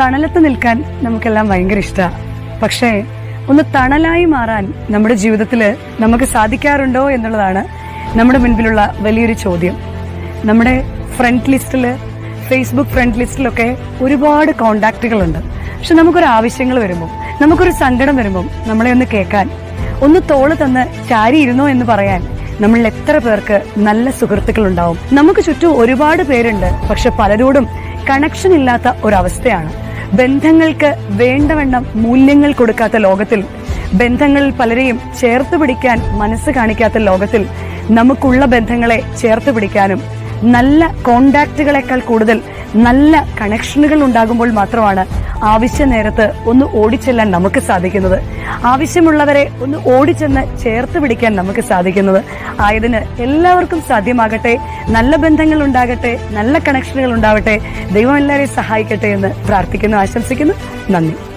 തണലത്ത് നിൽക്കാൻ നമുക്കെല്ലാം ഭയങ്കര ഇഷ്ടമാണ് പക്ഷേ ഒന്ന് തണലായി മാറാൻ നമ്മുടെ ജീവിതത്തിൽ നമുക്ക് സാധിക്കാറുണ്ടോ എന്നുള്ളതാണ് നമ്മുടെ മുൻപിലുള്ള വലിയൊരു ചോദ്യം. നമ്മുടെ ഫ്രണ്ട് ലിസ്റ്റിൽ ഫേസ്ബുക്ക് ഫ്രണ്ട് ലിസ്റ്റിലൊക്കെ ഒരുപാട് കോണ്ടാക്റ്റുകളുണ്ട് പക്ഷെ നമുക്കൊരു ആവശ്യങ്ങൾ വരുമ്പോൾ നമുക്കൊരു സങ്കടം വരുമ്പോൾ നമ്മളെ ഒന്ന് കേൾക്കാൻ ഒന്ന് തോൾ തന്ന് ചാരിയിരുന്നോ എന്ന് പറയാൻ നമ്മളിൽ എത്ര പേർക്ക് നല്ല സുഹൃത്തുക്കൾ ഉണ്ടാവും നമുക്ക് ചുറ്റും ഒരുപാട് പേരുണ്ട് പക്ഷെ പലരോടും കണക്ഷൻ ഇല്ലാത്ത ഒരവസ്ഥയാണ്. ബന്ധങ്ങൾക്ക് വേണ്ടവണ്ണം മൂല്യങ്ങൾ കൊടുക്കാത്ത ലോകത്തിൽ ബന്ധങ്ങളിൽ പലരെയും ചേർത്ത് പിടിക്കാൻ മനസ്സ് കാണിക്കാത്ത ലോകത്തിൽ നമുക്കുള്ള ബന്ധങ്ങളെ ചേർത്ത് പിടിക്കാനും നല്ല കോണ്ടാക്റ്റുകളെക്കാൾ കൂടുതൽ നല്ല കണക്ഷനുകൾ ഉണ്ടാകുമ്പോൾ മാത്രമാണ് ആവശ്യ നേരത്ത് ഒന്ന് ഓടിച്ചെല്ലാൻ നമുക്ക് സാധിക്കുന്നത്. ആവശ്യമുള്ളവരെ ഒന്ന് ഓടിച്ചെന്ന് ചേർത്ത് പിടിക്കാൻ നമുക്ക് സാധിക്കുന്നത്. ആയതിന് എല്ലാവർക്കും സാധ്യമാകട്ടെ. നല്ല ബന്ധങ്ങൾ ഉണ്ടാകട്ടെ. നല്ല കണക്ഷനുകൾ ഉണ്ടാവട്ടെ. ദൈവം എല്ലാവരെയും സഹായിക്കട്ടെ എന്ന് പ്രാർത്ഥിക്കുന്നു ആശംസിക്കുന്നു. നന്ദി.